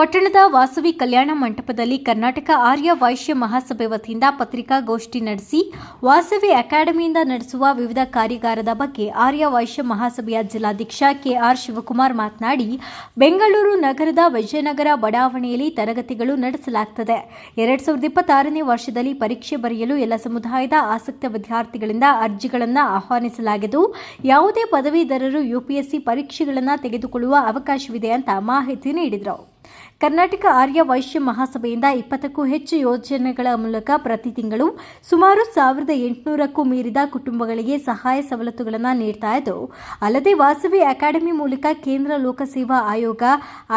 ಪಟ್ಟಣದ ವಾಸವಿ ಕಲ್ಯಾಣ ಮಂಟಪದಲ್ಲಿ ಕರ್ನಾಟಕ ಆರ್ಯ ವೈಶ್ಯ ಮಹಾಸಭೆ ವತಿಯಿಂದ ಪತ್ರಿಕಾಗೋಷ್ಠಿ ನಡೆಸಿ ವಾಸವಿ ಅಕಾಡೆಮಿಯಿಂದ ನಡೆಸುವ ವಿವಿಧ ಕಾರ್ಯಾಗಾರದ ಬಗ್ಗೆ ಆರ್ಯ ವೈಶ್ಯ ಮಹಾಸಭೆಯ ಜಿಲ್ಲಾಧ್ಯಕ್ಷ ಕೆಆರ್ ಶಿವಕುಮಾರ್ ಮಾತನಾಡಿ, ಬೆಂಗಳೂರು ನಗರದ ವಿಜಯನಗರ ಬಡಾವಣೆಯಲ್ಲಿ ತರಗತಿಗಳು ನಡೆಸಲಾಗುತ್ತದೆ ಎರಡ್ ಸಾವಿರದ ಇಪ್ಪತ್ತಾರನೇ ವರ್ಷದಲ್ಲಿ ಪರೀಕ್ಷೆ ಬರೆಯಲು ಎಲ್ಲ ಸಮುದಾಯದ ಆಸಕ್ತ ವಿದ್ಯಾರ್ಥಿಗಳಿಂದ ಅರ್ಜಿಗಳನ್ನು ಆಹ್ವಾನಿಸಲಾಗಿದ್ದು, ಯಾವುದೇ ಪದವೀಧರರು ಯುಪಿಎಸ್ಸಿ ಪರೀಕ್ಷೆಗಳನ್ನು ತೆಗೆದುಕೊಳ್ಳುವ ಅವಕಾಶವಿದೆ ಅಂತ ಮಾಹಿತಿ ನೀಡಿದರು. ಕರ್ನಾಟಕ ಆರ್ಯ ವೈಶ್ಯ ಮಹಾಸಭೆಯಿಂದ ಇಪ್ಪತ್ತಕ್ಕೂ ಹೆಚ್ಚು ಯೋಜನೆಗಳ ಮೂಲಕ ಪ್ರತಿ ತಿಂಗಳು ಸುಮಾರು ಸಾವಿರದ ಎಂಟುನೂರಕ್ಕೂ ಮೀರಿದ ಕುಟುಂಬಗಳಿಗೆ ಸಹಾಯ ಸವಲತ್ತುಗಳನ್ನು ನೀಡ್ತಾ ಇದ್ದು, ಅಲ್ಲದೆ ವಾಸವಿ ಅಕಾಡೆಮಿ ಮೂಲಕ ಕೇಂದ್ರ ಲೋಕಸೇವಾ ಆಯೋಗ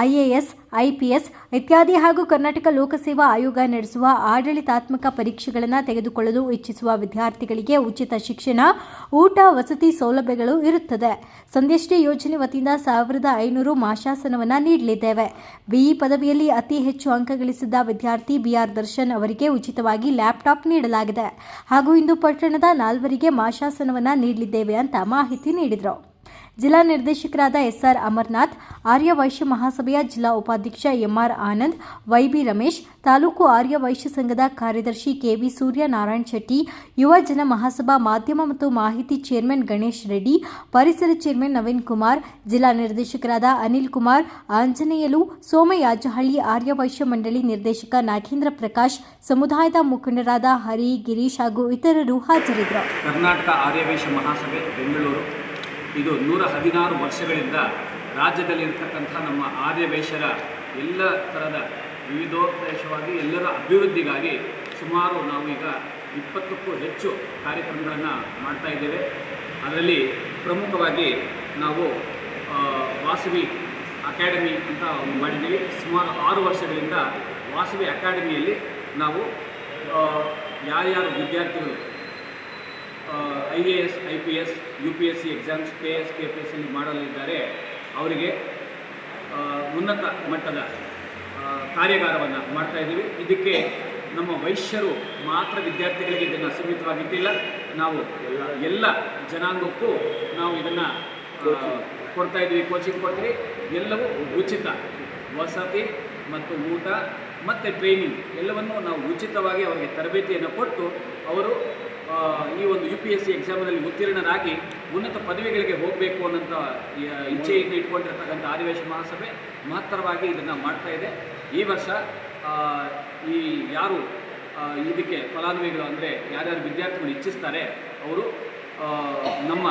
ಐಎಎಸ್ ಐಪಿಎಸ್, ಇತ್ಯಾದಿ ಹಾಗೂ ಕರ್ನಾಟಕ ಲೋಕಸೇವಾ ಆಯೋಗ ನಡೆಸುವ ಆಡಳಿತಾತ್ಮಕ ಪರೀಕ್ಷೆಗಳನ್ನು ತೆಗೆದುಕೊಳ್ಳಲು ಇಚ್ಛಿಸುವ ವಿದ್ಯಾರ್ಥಿಗಳಿಗೆ ಉಚಿತ ಶಿಕ್ಷಣ, ಊಟ, ವಸತಿ ಸೌಲಭ್ಯಗಳು ಇರುತ್ತದೆ. ಸಂದೇಶ್ರೀ ಯೋಜನೆ ವತಿಯಿಂದ ಸಾವಿರದ ಐನೂರು ಮಾಶಾಸನವನ್ನು ನೀಡಲಿದ್ದೇವೆ. ಬಿಇ ಪದವಿಯಲ್ಲಿ ಅತಿ ಹೆಚ್ಚು ಅಂಕ ಗಳಿಸಿದ್ದ ವಿದ್ಯಾರ್ಥಿ ಬಿಆರ್ ದರ್ಶನ್ ಅವರಿಗೆ ಉಚಿತವಾಗಿ ಲ್ಯಾಪ್ಟಾಪ್ ನೀಡಲಾಗಿದೆ. ಹಾಗೂ ಇಂದು ಪಟ್ಟಣದ ನಾಲ್ವರಿಗೆ ಮಾಶಾಸನವನ್ನು ನೀಡಲಿದ್ದೇವೆ ಅಂತ ಮಾಹಿತಿ ನೀಡಿದರು. ಜಿಲ್ಲಾ ನಿರ್ದೇಶಕರಾದ ಎಸ್ಆರ್ ಅಮರ್ನಾಥ್, ಆರ್ಯ ವೈಶ್ಯ ಮಹಾಸಭೆಯ ಜಿಲ್ಲಾ ಉಪಾಧ್ಯಕ್ಷ ಎಂಆರ್ ಆನಂದ್, ವೈಬಿ ರಮೇಶ್, ತಾಲೂಕು ಆರ್ಯ ವೈಶ್ಯ ಸಂಘದ ಕಾರ್ಯದರ್ಶಿ ಕೆವಿ ಸೂರ್ಯನಾರಾಯಣ್ ಶೆಟ್ಟಿ, ಯುವ ಜನ ಮಹಾಸಭಾ ಮಾಧ್ಯಮ ಮತ್ತು ಮಾಹಿತಿ ಚೇರ್ಮನ್ ಗಣೇಶ್ ರೆಡ್ಡಿ, ಪರಿಸರ ಚೇರ್ಮನ್ ನವೀನ್ ಕುಮಾರ್, ಜಿಲ್ಲಾ ನಿರ್ದೇಶಕರಾದ ಅನಿಲ್ ಕುಮಾರ್, ಆಂಜನೇಯಲು, ಸೋಮಯಾಜಹಳ್ಳಿ ಆರ್ಯ ವೈಶ್ಯ ಮಂಡಳಿ ನಿರ್ದೇಶಕ ನಾಗೇಂದ್ರ ಪ್ರಕಾಶ್, ಸಮುದಾಯದ ಮುಖಂಡರಾದ ಹರಿ, ಗಿರೀಶ್ ಹಾಗೂ ಇತರರು ಹಾಜರಿದ್ದರು. ಕರ್ನಾಟಕ ಆರ್ಯವೈಶ್ಯ ಮಹಾಸಭೆ, ಬೆಂಗಳೂರು. ಇದು ನೂರ ಹದಿನಾರು ವರ್ಷಗಳಿಂದ ರಾಜ್ಯದಲ್ಲಿರ್ತಕ್ಕಂಥ ನಮ್ಮ ಆರ್ಯವೈಶ್ಯರ ಎಲ್ಲ ಥರದ ವಿವಿಧೋದ್ದೇಶವಾಗಿ ಎಲ್ಲರ ಅಭಿವೃದ್ಧಿಗಾಗಿ ಸುಮಾರು ನಾವು ಈಗ ಇಪ್ಪತ್ತಕ್ಕೂ ಹೆಚ್ಚು ಕಾರ್ಯಕ್ರಮಗಳನ್ನು ಮಾಡ್ತಾ ಇದ್ದೇವೆ. ಅದರಲ್ಲಿ ಪ್ರಮುಖವಾಗಿ ನಾವು ವಾಸವಿ ಅಕಾಡೆಮಿ ಅಂತ ಮಾಡಿದ್ದೀವಿ. ಸುಮಾರು ಆರು ವರ್ಷಗಳಿಂದ ವಾಸವಿ ಅಕಾಡೆಮಿಯಲ್ಲಿ ನಾವು ಯಾರ್ಯಾರು ವಿದ್ಯಾರ್ಥಿಗಳು I A S I P S U P S C exams K S K P S ಅಲ್ಲಿ ಮಾಡಲಿದ್ದಾರೆ. ಅವರಿಗೆ ಉನ್ನತ ಮಟ್ಟದ ಕಾರ್ಯಾಗಾರವನ್ನು ಮಾಡ್ತಾ ಇದ್ದೀವಿ. ಇದಕ್ಕೆ ನಮ್ಮ ವೈಶ್ಯರು ಮಾತ್ರ ವಿದ್ಯಾರ್ಥಿಗಳಿಗೆ ಇದನ್ನು ಸೀಮಿತವಾಗಿಟ್ಟಿಲ್ಲ. ನಾವು ಎಲ್ಲ ಜನಾಂಗಕ್ಕೂ ನಾವು ಇದನ್ನು ಕೊಡ್ತಾ ಇದ್ದೀವಿ ಕೋಚಿಂಗ್ ಕೊಡ್ತೀವಿ. ಎಲ್ಲವೂ ಉಚಿತ, ವಸತಿ ಮತ್ತು ಊಟ ಮತ್ತು ಟ್ರೈನಿಂಗ್ ಎಲ್ಲವನ್ನು ನಾವು ಉಚಿತವಾಗಿ ಅವರಿಗೆ ತರಬೇತಿಯನ್ನು ಕೊಟ್ಟು ಅವರು ಈ ಒಂದು ಯು ಪಿ ಎಸ್ ಸಿ ಎಕ್ಸಾಮಿನಲ್ಲಿ ಉತ್ತೀರ್ಣರಾಗಿ ಉನ್ನತ ಪದವಿಗಳಿಗೆ ಹೋಗಬೇಕು ಅನ್ನೋಂಥ ಇಚ್ಛೆಯನ್ನು ಇಟ್ಕೊಂಡಿರ್ತಕ್ಕಂಥ ಆದಿವೇಶ ಮಹಾಸಭೆ ಮಹತ್ತರವಾಗಿ ಇದನ್ನು ಮಾಡ್ತಾ ಇದೆ. ಈ ವರ್ಷ ಈ ಯಾರು ಇದಕ್ಕೆ ಫಲಾನುಭವಿಗಳು ಅಂದರೆ ಯಾರ್ಯಾರು ವಿದ್ಯಾರ್ಥಿಗಳು ಇಚ್ಛಿಸ್ತಾರೆ, ಅವರು ನಮ್ಮ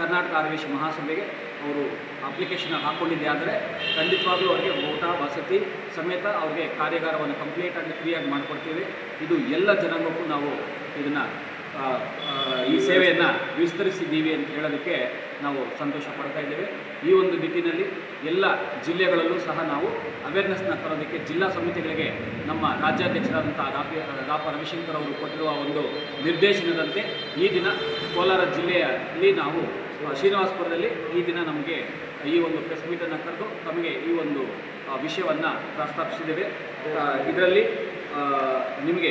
ಕರ್ನಾಟಕ ಆದಿವೇಶ ಮಹಾಸಭೆಗೆ ಅವರು ಅಪ್ಲಿಕೇಶನ್ ಹಾಕ್ಕೊಂಡಿದ್ದೆ ಆದರೆ ಖಂಡಿತವಾಗ್ಲೂ ಅವರಿಗೆ ಊಟ ವಸತಿ ಸಮೇತ ಅವ್ರಿಗೆ ಕಾರ್ಯಾಗಾರವನ್ನು ಕಂಪ್ಲೀಟಾಗಿ ಫ್ರೀಯಾಗಿ ಮಾಡಿಕೊಡ್ತೀವಿ. ಇದು ಎಲ್ಲ ಜನಾಂಗಕ್ಕೂ ನಾವು ಇದನ್ನು ಈ ಸೇವೆಯನ್ನು ವಿಸ್ತರಿಸಿದ್ದೀವಿ ಅಂತ ಹೇಳೋದಕ್ಕೆ ನಾವು ಸಂತೋಷ ಪಡ್ತಾ ಇದ್ದೇವೆ. ಈ ಒಂದು ನಿಟ್ಟಿನಲ್ಲಿ ಎಲ್ಲ ಜಿಲ್ಲೆಗಳಲ್ಲೂ ಸಹ ನಾವು ಅವೇರ್ನೆಸ್ನ ತರೋದಕ್ಕೆ ಜಿಲ್ಲಾ ಸಮಿತಿಗಳಿಗೆ ನಮ್ಮ ರಾಜ್ಯಾಧ್ಯಕ್ಷರಾದಂಥ ರಾಪಿ, ರಾಪ ರವಿಶಂಕರ್ ಅವರು ಕೊಟ್ಟಿರುವ ಒಂದು ನಿರ್ದೇಶನದಂತೆ ಈ ದಿನ ಕೋಲಾರ ಜಿಲ್ಲೆಯಲ್ಲಿ ನಾವು ಶ್ರೀನಿವಾಸಪುರದಲ್ಲಿ ಈ ದಿನ ನಮಗೆ ಈ ಒಂದು ಪ್ರೆಸ್ ಮೀಟನ್ನು ಕರೆದು ತಮಗೆ ಈ ಒಂದು ವಿಷಯವನ್ನು ಪ್ರಸ್ತಾಪಿಸಿದ್ದೇವೆ. ಇದರಲ್ಲಿ ನಿಮಗೆ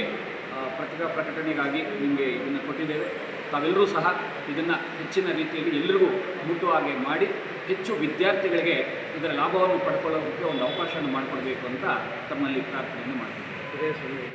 ಪತ್ರಿಕಾ ಪ್ರಕಟಣೆಗಾಗಿ ನಿಮಗೆ ಇದನ್ನು ಕೊಟ್ಟಿದ್ದೇವೆ. ತಾವೆಲ್ಲರೂ ಸಹ ಇದನ್ನು ಹೆಚ್ಚಿನ ರೀತಿಯಲ್ಲಿ ಎಲ್ಲರಿಗೂ ಮುಟ್ಟುವ ಹಾಗೆ ಮಾಡಿ ಹೆಚ್ಚು ವಿದ್ಯಾರ್ಥಿಗಳಿಗೆ ಇದರ ಲಾಭವನ್ನು ಪಡ್ಕೊಳ್ಳೋದಕ್ಕೆ ಒಂದು ಅವಕಾಶವನ್ನು ಮಾಡಿಕೊಡ್ಬೇಕು ಅಂತ ತಮ್ಮಲ್ಲಿ ಪ್ರಾರ್ಥನೆಯನ್ನು ಮಾಡ್ತೀನಿ